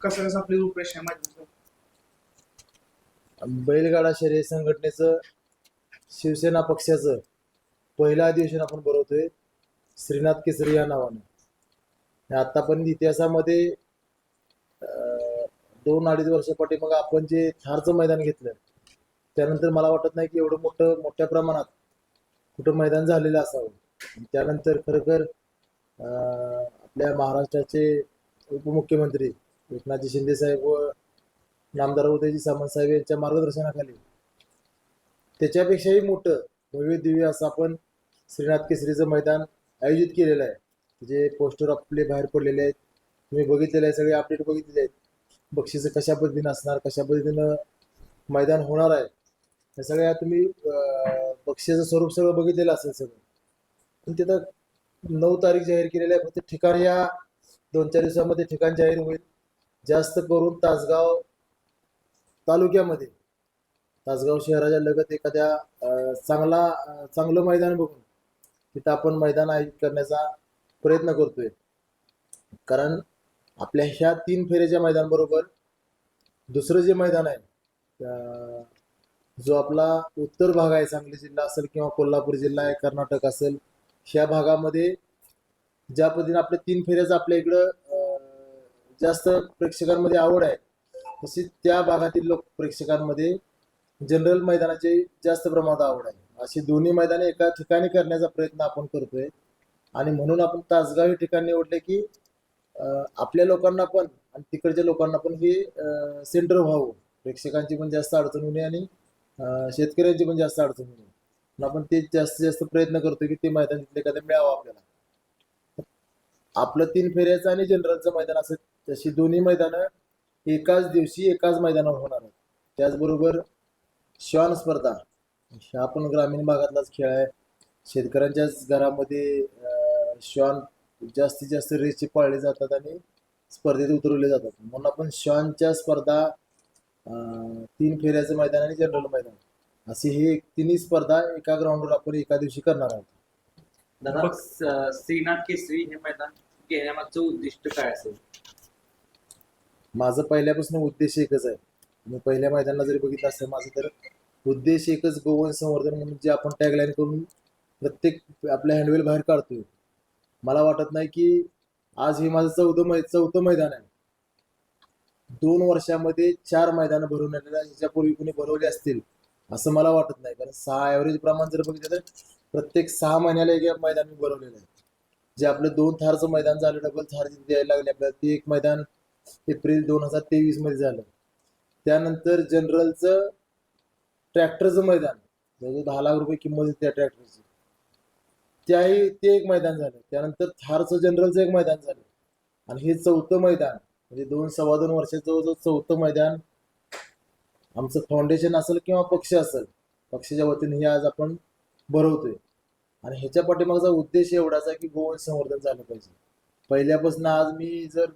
कसं कसं आपली रूपरेषा आहे माझ्या बैलगाडा शर्यत संघटनेचं शिवसेना पक्षाचं पहिलं अधिवेशन आपण भरवतोय श्रीनाथ केसरी या नावानं. आतापर्यंत इतिहासामध्ये अं, दोन अडीच वर्षापाठी मग आपण जे थारचं मैदान घेतलं त्यानंतर मला वाटत नाही की एवढं मोठं मोठ्या प्रमाणात कुठं मैदान झालेलं असावं. आणि त्यानंतर खरोखर अं, आपल्या महाराष्ट्राचे उपमुख्यमंत्री एकनाथजी शिंदे साहेब व नामदार उदयजी सामंत साहेब यांच्या मार्गदर्शनाखाली. त्याच्यापेक्षाही मोठं भव्य दिव्य असं आपण श्रीनाथ केसरीचं मैदान आयोजित केलेलं आहे. जे पोस्टर आपले बाहेर पडलेले आहेत. तुम्ही बघितलेले आहे सगळे अपडेट बघितलेले आहेत. बक्षिसं कशा पद्धतीनं असणार कशा पद्धतीनं मैदान होणार आहे हे सगळ्या तुम्ही बक्षीचं बक्षिसाचं स्वरूप सगळं बघितलेलं असेल सगळं. पण तिथं नऊ तारीख जाहीर केलेलं आहे फक्त ठिकाण या दोन चार दिवसामध्ये ठिकाण जाहीर होईल. जास्त करून तासगाव तालुक्यामध्ये. तासगाव शहराच्या लगत एखाद्या चांगला चांगलं मैदान बघून तिथं आपण मैदान आयोजित करण्याचा प्रयत्न करतोय. कारण आपल्या ह्या तीन फेऱ्याच्या मैदानाबरोबर दुसरं जे मैदान आहे अं, जो आपला उत्तर भाग आहे सांगली जिल्हा असेल किंवा कोल्हापूर जिल्हा आहे कर्नाटक असेल ह्या भागामध्ये ज्या पद्धतीने आपल्या तीन फेऱ्याचं आपल्या इकडं जास्त प्रेक्षकांमध्ये आवड आहे तशी त्या भागातील लोक प्रेक्षकांमध्ये जनरल मैदानाची जास्त प्रमाणात आवड आहे. अशी दोन्ही मैदाने एका ठिकाणी करण्याचा प्रयत्न आपण करतोय. आणि म्हणून आपण तासगाव हे ठिकाण निवडले की आपल्या लोकांना पण आणि तिकडच्या लोकांना पण हे सेंटर व्हावं. प्रेक्षकांची पण जास्त अडचण होणे आणि शेतकऱ्यांची पण जास्त अडचण होणे म्हणून आपण ते जास्तीत जास्त प्रयत्न करतो की ते मैदान तिथले एखादं मिळावं आपल्याला. आपलं तीन फेऱ्याचं आणि जनरलचं मैदान असं तशी दोन्ही मैदानं एकाच दिवशी एकाच मैदानावर होणार आहेत. त्याचबरोबर श्वान स्पर्धा हा पण ग्रामीण भागातलाच खेळ आहे. शेतकऱ्यांच्याच घरामध्ये श्वान जास्तीत जास्त रेसचे पाळले जातात आणि स्पर्धेत उतरवले जातात. म्हणून आपण श्वानच्या स्पर्धा अं, तीन फेऱ्याचं मैदान आणि जनरल मैदान. अशी ही तिन्ही स्पर्धा एका ग्राउंडवर आपण एका दिवशी करणार आहोत. श्रीनाथ केसरी हे मैदान घेण्यामागचं उद्दिष्ट काय असेल? माझं पहिल्यापासून उद्देश एकच आहे. मी पहिल्या मैदानाला जरी बघितलं असतं माझं तर उद्देश एकच गोवन संवर्धन म्हणून जे आपण टॅगलाईन करून प्रत्येक आपल्या हँडवेल बाहेर काढतोय. मला वाटत नाही की आज हे माझं चौथं मै चौथं मैदान आहे. दोन वर्षामध्ये चार मैदानं भरून आलेल्या ह्याच्यापूर्वी कुणी भरवले असतील असं मला वाटत नाही. कारण सहा ॲव्हरेज प्रमाण जर बघितलं तर प्रत्येक सहा महिन्याला एक एक मैदान मी भरवलेलं आहे. जे आपलं दोन थारचं मैदान झालं डबल थार द्यायला लागले आपल्याला ते एक मैदान एप्रिल दोन हजार तेवीसमध्ये झालं. त्यानंतर जनरलचं ट्रॅक्टरचं मैदान. जवळजवळ दहा लाख रुपये किंमत होती त्या ट्रॅक्टरची. त्याही ते एक मैदान झालं. त्यानंतर थारचं जनरलचं एक मैदान झालं. आणि हे चौथं मैदान म्हणजे दोन सव्वा दोन वर्षाचं जवळजवळ चौथं मैदान आमचं फाउंडेशन असेल किंवा पक्ष असेल पक्षाच्या वतीने हे आज आपण भरवतोय. आणि ह्याच्या पाठीमागचा उद्देश एवढाच आहे की गोवंश संवर्धन झालं पाहिजे. पहिल्यापासून आज मी जर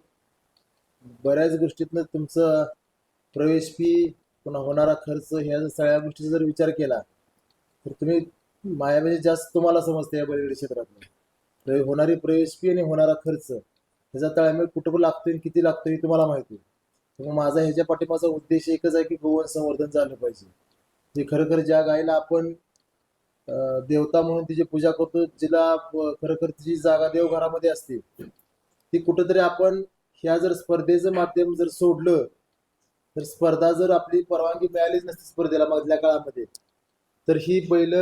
बऱ्याच गोष्टीतनं तुमचं प्रवेश फी पुन्हा होणारा खर्च ह्या सगळ्या गोष्टीचा जर विचार केला तर तुम्ही माझ्यापेक्षा म्हणजे जास्त तुम्हाला समजते या बैलगाडी क्षेत्रात होणारी प्रवेश फी आणि होणारा खर्च ह्याचा ताळमेळ कुठं लागतोय आणि किती लागतोय हे तुम्हाला माहिती आहे. त्यामुळे माझा ह्याच्या पाठीमाचा उद्देश एकच आहे की गोवन संवर्धन झालं पाहिजे. जे खरखर ज्या गायीला आपण देवता म्हणून तिची पूजा करतो जिला खरखर तिची जागा देवघरामध्ये असते ती कुठंतरी आपण ह्या जर स्पर्धेचं माध्यम जर सोडलं तर स्पर्धा जर आपली परवानगी मिळालीच नसती स्पर्धेला मधल्या काळामध्ये तर ही बैल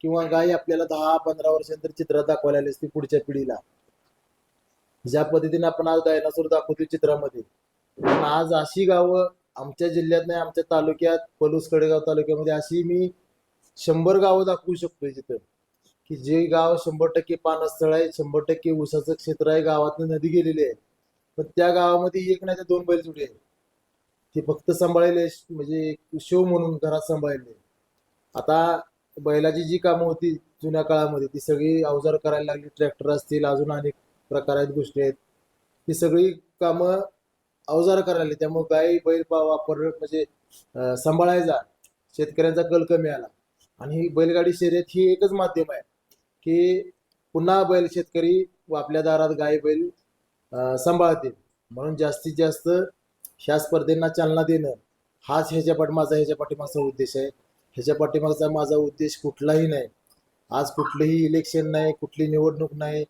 किंवा गाय आपल्याला दहा पंधरा वर्षानंतर चित्रात दाखवायला आली असती पुढच्या पिढीला. ज्या पद्धतीने आपण आज डायनासोर दाखवतो चित्रामध्ये पण आज अशी गावं आमच्या जिल्ह्यात नाही आमच्या तालुक्यात पलूस कडेगाव तालुक्यामध्ये अशी मी शंभर गावं दाखवू शकतोय तिथं की जे गाव शंभर टक्के पानस्थळ आहे शंभर टक्के ऊसाचं क्षेत्र आहे गावातनं नदी गेलेली आहे. पण त्या गावामध्ये एक नाही तर दोन बैलजोडी आहे ते फक्त सांभाळले म्हणजे शिव म्हणून घरात सांभाळले आता बैलाची जी कामं होती जुन्या काळामध्ये ती सगळी अवजार करायला लागली. ट्रॅक्टर असतील अजून अनेक प्रकार आहेत गोष्टी आहेत. ती सगळी कामं अवजार करायला लागली. त्यामुळे गाई बैल वापर म्हणजे सांभाळायचा शेतकऱ्यांचा कल कमी आला. आणि ही बैलगाडी शर्यत ही एकच माध्यम आहे की पुन्हा बैल शेतकरी व आपल्या दारात गाय बैल सांभाळतील म्हणून जास्तीत जास्त ह्या स्पर्धेंना चालना देणं हाच ह्याच्या पाठी माझा ह्याच्या पाठीमागचा उद्देश आहे. ह्याच्या पाठीमागचा माझा उद्देश कुठलाही नाही. आज कुठलंही इलेक्शन नाही कुठली निवडणूक नाही